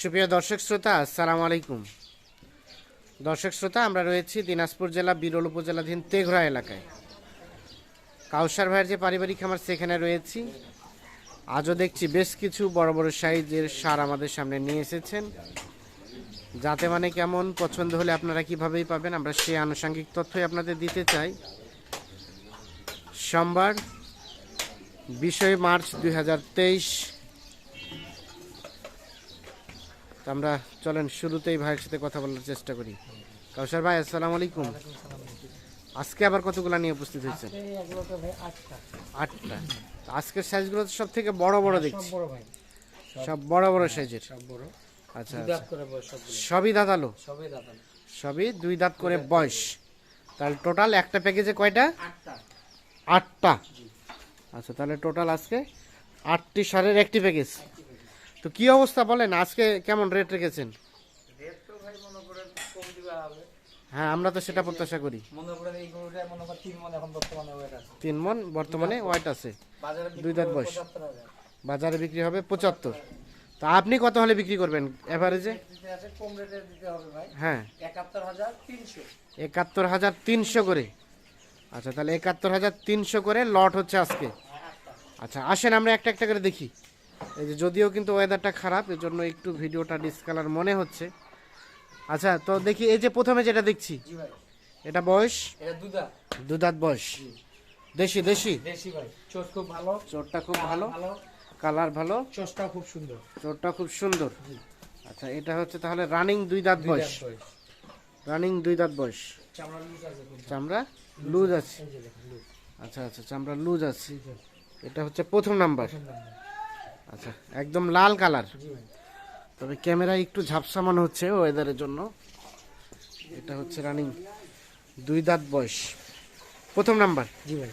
সুপ্রিয় দর্শক শ্রোতা, আসসালামু আলাইকুম। দর্শক শ্রোতা, আমরা রয়েছি দিনাজপুর জেলা, বিরল উপজেলাধীন তেঘরা এলাকায়। কাউসার ভাইয়ের যে পারিবারিক খামার, সেখানে রয়েছি। আজও দেখছি বেশ কিছু বড় বড় সাইজের সার আমাদের সামনে নিয়ে এসেছেন। যাতে মানে কেমন পছন্দ হলে আপনারা কীভাবেই পাবেন, আমরা সেই আনুষঙ্গিক তথ্যই আপনাদের দিতে চাই। সোমবার বিশই মার্চ দু হাজার তেইশ তো আমরা চলেন শুরুতেই ভাইয়ের সাথে কথা বলার চেষ্টা করি। কাউসার ভাই আসসালামু আলাইকুম। আজকে আবার কতগুলা নিয়ে উপস্থিত ভাই আটটা। আটটা। আজকের সাইজগুলো তো সব থেকে বড় বড় দেখছি। সব বড় বড় সাইজের। সব বড়। আচ্ছা সবই দাঁতালো? সবই দুই দাঁত করে বয়স। তাহলে টোটাল একটা প্যাকেজে কয়টা? আটটা। আচ্ছা তাহলে টোটাল আজকে আটটি সারের একটি প্যাকেজ। তো কি অবস্থা বলেন? আজকে কেমন রেট রেখেছেন? হ্যাঁ আমরা তো সেটা প্রত্যাশা করি। তিন মন বর্তমানে আছে। মন? হোয়াইট আছে। দুই দাঁত বয়স। বাজারে বিক্রি হবে পঁচাত্তর। তা আপনি কত হলে বিক্রি করবেন এভারেজে হ্যাঁ। একাত্তর হাজার তিনশো। একাত্তর হাজার তিনশো করে। আচ্ছা তাহলে একাত্তর হাজার তিনশো করে লট হচ্ছে আজকে। আচ্ছা আসেন আমরা একটা একটা করে দেখি। এই যে যদিও কিন্তু ওয়েদারটা খারাপ এর জন্য একটু ভিডিওটা ডিসকালার মনে হচ্ছে। আচ্ছা তো দেখি এই যে প্রথমে যেটা দেখছি এটা বয়স? দুদাত। বয়স। দেশি দেশি? দেশি ভাই। চোষ খুব ভালো। চোরটা খুব ভালো। কালার ভালো। চোষটাও খুব সুন্দর। চোরটা খুব সুন্দর। আচ্ছা এটা হচ্ছে তাহলে রানিং দুই দাঁত বয়স। রানিং দুই দাঁত বয়স। চামড়া লুজ আছে আচ্ছা আচ্ছা চামড়া লুজ আছে। এটা হচ্ছে প্রথম নাম্বার আচ্ছা একদম লাল কালার। তবে ক্যামেরায় একটু ঝাপসা মনে হচ্ছে ওয়েদারের জন্য। এটা হচ্ছে রানিং দুই দাঁত বয়স। প্রথম নাম্বার জি ভাই।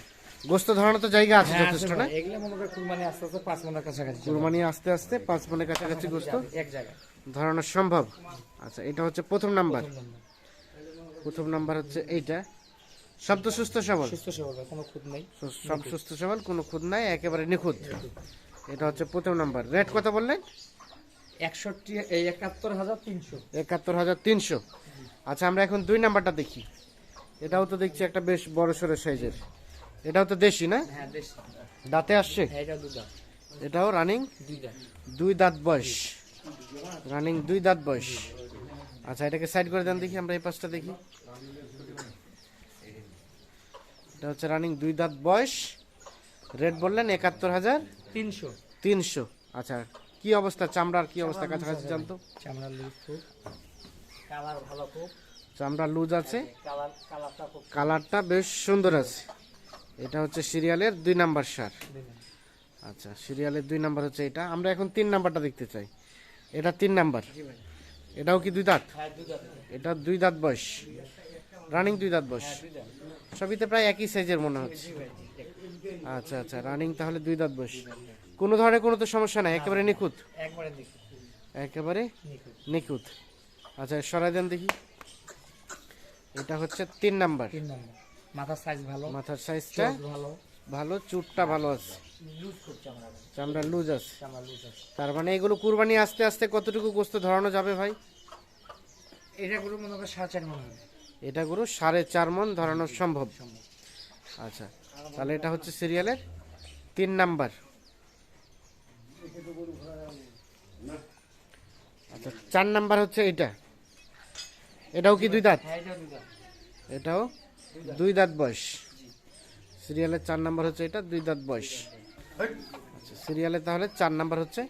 গোস্ত ধরানো তো জায়গা আছে হ্যাঁ, যথেষ্ট না। এগুলো মনে করে কুরবানি আস্তে আস্তে পাঁচ মনের কাছাকাছি কুরবানি আস্তে আস্তে পাঁচ মনের কাছাকাছি গোস্ত এক জায়গায়। ধরানো সম্ভব। আচ্ছা এটা হচ্ছে প্রথম নাম্বার প্রথম নাম্বার হচ্ছে এইটা। সব তো সুস্থ সবল। সুস্থ সবল কোনো খুঁত নেই। সব সুস্থ সবল কোনো খুদ নাই একেবারে নিখুঁত। এটা হচ্ছে প্রথম নাম্বার। রেট কত বললেন? একষট্টি এই একাত্তর হাজার তিনশো। একাত্তর হাজার তিনশো। আচ্ছা আমরা এখন দুই নাম্বারটা দেখি। এটাও তো দেখছি একটা বেশ বড় সড়ো সাইজের। এটাও তো দেশি না? হ্যাঁ দাঁতে আসছে? হ্যাঁ এটাও রানিং দুই দাঁত। বয়স। রানিং দুই দাঁত বয়স। আচ্ছা এটাকে সাইড করে দেন দেখি আমরা এই পাশটা দেখি। এটা হচ্ছে রানিং দুই দাঁত বয়স। রেট বললেন একাত্তর হাজার তিনশো। তিনশো। আচ্ছা কি অবস্থা? চামড়ার কি অবস্থা? কাছাকাছি জানতো? চামড়া লুজ খুব। কালার ভালো খুব। চামড়া লুজ আছে? কালারটা বেশ সুন্দর আছে। এটা হচ্ছে সিরিয়ালের দুই নাম্বার সার। আচ্ছা সিরিয়ালের দুই নাম্বার হচ্ছে এটা। আমরা এখন তিন নাম্বারটা দেখতে চাই। এটা তিন নাম্বার। এটাও কি দুই দাঁত? হ্যাঁ এটা দুই দাঁত বয়স। রানিং দুই দাঁত বয়স। দুইটা সবইতে প্রায় একই সাইজের মনে হচ্ছে। জি ভাই আচ্ছা আচ্ছা রানিং তাহলে দুই দাঁত বয়স কোনো ধরনের কোনো তো সমস্যা নাই একেবারে নিখুঁত? একেবারে নিখুঁত। আচ্ছা সরাই দেন দেখি। এটা হচ্ছে তিন নাম্বার। মাথার সাইজ ভালো। মাথার সাইজটা ভালো। ভালো চুটটা ভালো আছে। চামড়া লুজ আছে। তার মানে এগুলো কুরবানি আস্তে আস্তে কতটুকু গোস্ত ধরানো যাবে ভাই? এটা মনে করে সাড়ে চার মনে এটা গরু সাড়ে চার মন ধরানো সম্ভব। আচ্ছা তাহলে এটা হচ্ছে সিরিয়ালের তিন নাম্বার। আচ্ছা চার নাম্বার হচ্ছে এটা। এটাও কি দুই দাঁত? হ্যাঁ এটাও দুই দাঁত। বয়স। সিরিয়ালের চার নাম্বার হচ্ছে এটা দুই দাঁত বয়স। আচ্ছা সিরিয়ালে তাহলে চার নাম্বার হচ্ছে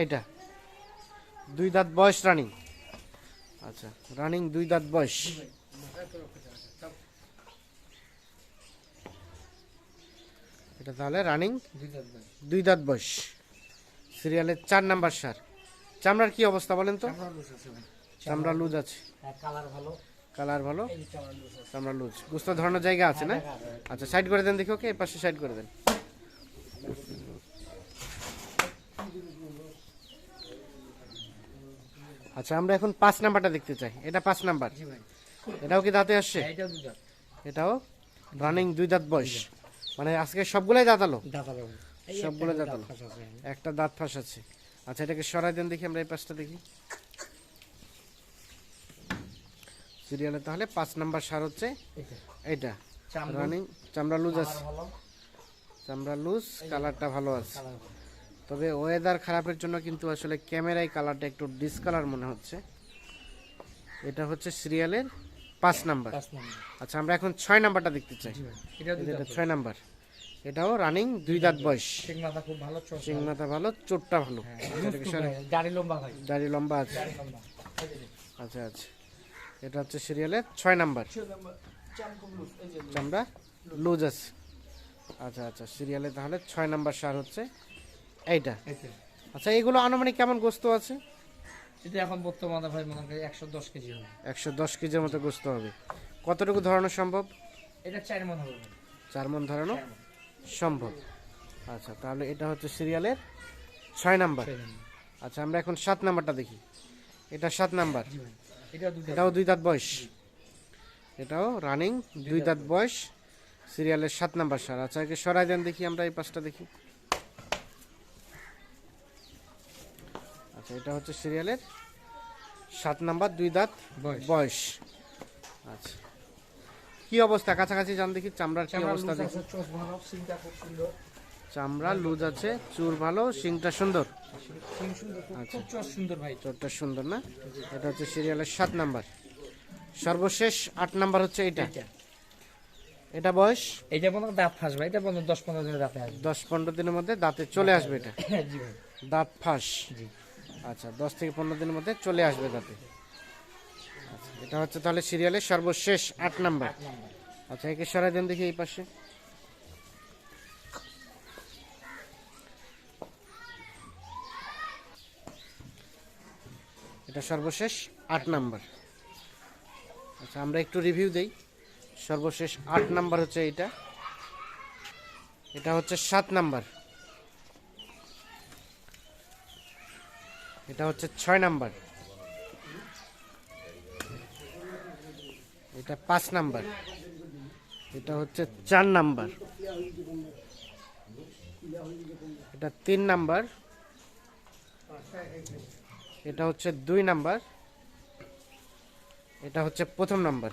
এইটা। দুই দাঁত বয়স রানিং। আচ্ছা রানিং দুই দাঁত বয়স। এটা তাহলে রানিং দুই দাঁত বয়স। সিরিয়ালের চার নাম্বার সার চামড়ার কি অবস্থা বলেন তো? চামড়া লুজ আছে আছে। হ্যাঁ কালার ভালো। কালার ভালো? চামড়া লুজ গুস্ত ধরানোর জায়গা আছে না? আচ্ছা সাইড করে দেন দেখি ওকে? এই পাশে সাইড করে দেন। আচ্ছা আমরা এখন পাঁচ নাম্বারটা দেখতে চাই। এটা পাঁচ নাম্বার এটাও কি দাঁতে আসছে? হ্যাঁ এটাও রানিং দুই দাঁত বয়স। মানে আজকে সবগুলাই দাঁতালো? সবগুলো দাঁতালো। একটা দাঁত ফাঁস আছে। আচ্ছা এটাকে সরাই দেন দেখি আমরা এই পাশটা দেখি। সিরিয়ালে তাহলে পাঁচ নাম্বার সার হচ্ছে এটা রানিং চামড়া লুজ আছে। চামড়া লুজ কালারটা ভালো আছে। তবে ওয়েদার খারাপের জন্য কিন্তু আসলে ক্যামেরায় কালারটা একটু ডিসকালার মনে হচ্ছে। এটা হচ্ছে সিরিয়ালের পাঁচ নাম্বার। আচ্ছা আমরা এখন ছয় নাম্বারটা দেখতে চাই। এটা ছয় নাম্বার এটাও রানিং দুই দাঁত বয়স। ঠিক মাথা খুব ভালো চোটটা ভালো হ্যাঁ, দাড়ি লম্বা ভাই। দাড়ি লম্বা আছে। আচ্ছা আচ্ছা। এটা হচ্ছে সিরিয়ালের ছয় নাম্বার। চামড়া লুজ আছে। আচ্ছা আচ্ছা সিরিয়ালে তাহলে ছয় নাম্বার সার হচ্ছে এইটা। আচ্ছা এগুলো আনুমানিক কেমন গোস্ত আছে? এটা এখন বর্তমানে ভাই মনে করি একশো দশ কেজি হবে। একশো দশ কেজির মতো গোস্ত হবে। কতটুকু ধরানো সম্ভব? এটা চার মন হবে। চার মন ধরানো সম্ভব। আচ্ছা তাহলে এটা হচ্ছে সিরিয়ালের ছয় নাম্বার। আচ্ছা আমরা এখন সাত নাম্বারটা দেখি। এটা সাত নাম্বার। এটাও দুই দাঁত। বয়স। এটাও রানিং দুই দাঁত বয়স। সিরিয়ালের সাত নাম্বার সার। আচ্ছা একে সরাই দেন দেখি আমরা এই পাঁচটা দেখি। আচ্ছা এটা হচ্ছে সিরিয়ালের সাত নাম্বার দুই দাঁত বয়স। আচ্ছা। কি অবস্থা? কাছাকাছি জান দেখি চামড়ার কি অবস্থা দেখি। চামড়া লুজ আছে চুর ভালো শিংটা সুন্দর। আচ্ছা। সুন্দর ভাই। চোরটা সুন্দর না? এটা হচ্ছে সিরিয়ালের সাত নাম্বার। সর্বশেষ আট নাম্বার হচ্ছে এটা। এটা বয়স? এটা মনে দাঁত ফাঁস ভাই এটা মনে দশ পনেরো দিনের দাঁতে আসবে। দশ পনেরো দিনের মধ্যে দাঁতে চলে আসবে এটা। দাঁত ফাঁস। জি। আচ্ছা দশ থেকে পনেরো দিনের মধ্যে চলে আসবে দাঁতে আচ্ছা এটা হচ্ছে তাহলে সিরিয়ালের সর্বশেষ আট নাম্বার। আচ্ছা একে সরাই দেন দেখি এই পাশে। এটা সর্বশেষ আট নাম্বার। আচ্ছা আমরা একটু রিভিউ দেই। সর্বশেষ আট নাম্বার হচ্ছে এইটা। এটা হচ্ছে সাত নাম্বার। এটা হচ্ছে ছয় নাম্বার। এটা পাঁচ নাম্বার। এটা হচ্ছে চার নাম্বার। এটা তিন নাম্বার। এটা হচ্ছে দুই নাম্বার। এটা হচ্ছে প্রথম নাম্বার।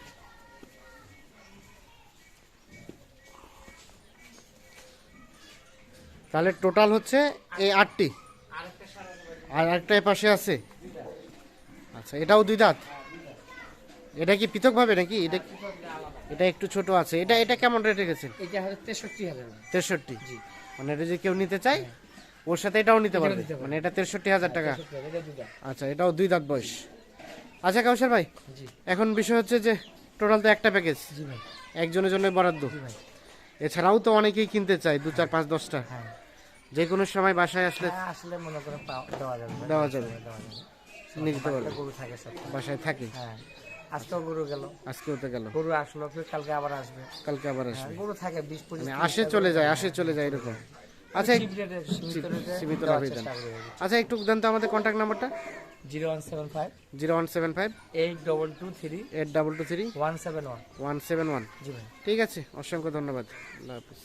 তাহলে টোটাল হচ্ছে এই আটটি। আর একটা পাশে আছে? আচ্ছা এটাও দুই দাঁত? এটা কি পৃথকভাবে নাকি? এটা এটা একটু ছোট আছে। এটা এটা কেমন রেটে গেছে এটা হচ্ছে তেষট্টি হাজার। তেষট্টি? জি। মানে এটা যদি কেউ নিতে চায় ওর সাথে এটাও নিতে পারবে? মানে এটা তেষট্টি হাজার টাকা। আচ্ছা এটাও দুই দাঁত বয়স। আচ্ছা কাউসার ভাই জি। এখন বিষয় হচ্ছে যে টোটাল তো একটা প্যাকেজ ভাই। একজনের জন্য বরাদ্দ। ভাই। এছাড়াও তো অনেকেই কিনতে চায় দু চার পাঁচ দশটা। হ্যাঁ। যে কোনো সময় বাসায় আসলে হ্যাঁ, আসলে মনে করে দেওয়া যাবে। দেওয়া যাবে। যাবে। পারবে গরু থাকে বাসায় থাকে? হ্যাঁ। আজকেও গরু গেল। আজকেও তো গেল। গরু আসলো ফির কালকে আবার আসবে। কালকে আবার হ্যাঁ, আসবে গরু থাকে বিশ পঁচিশ মানে আসে চলে যায় আসে চলে যায় এরকম। আচ্ছা সীমিত লাভে। আচ্ছা একটু দেন তো আমাদের কন্ট্যাক্ট নাম্বারটা zero one seven five. Zero one seven five. Eight double two three. Eight double two three. One seven one. One seven one. জি ভাই। ঠিক আছে অসংখ্য ধন্যবাদ। আল্লাহ হাফিজ।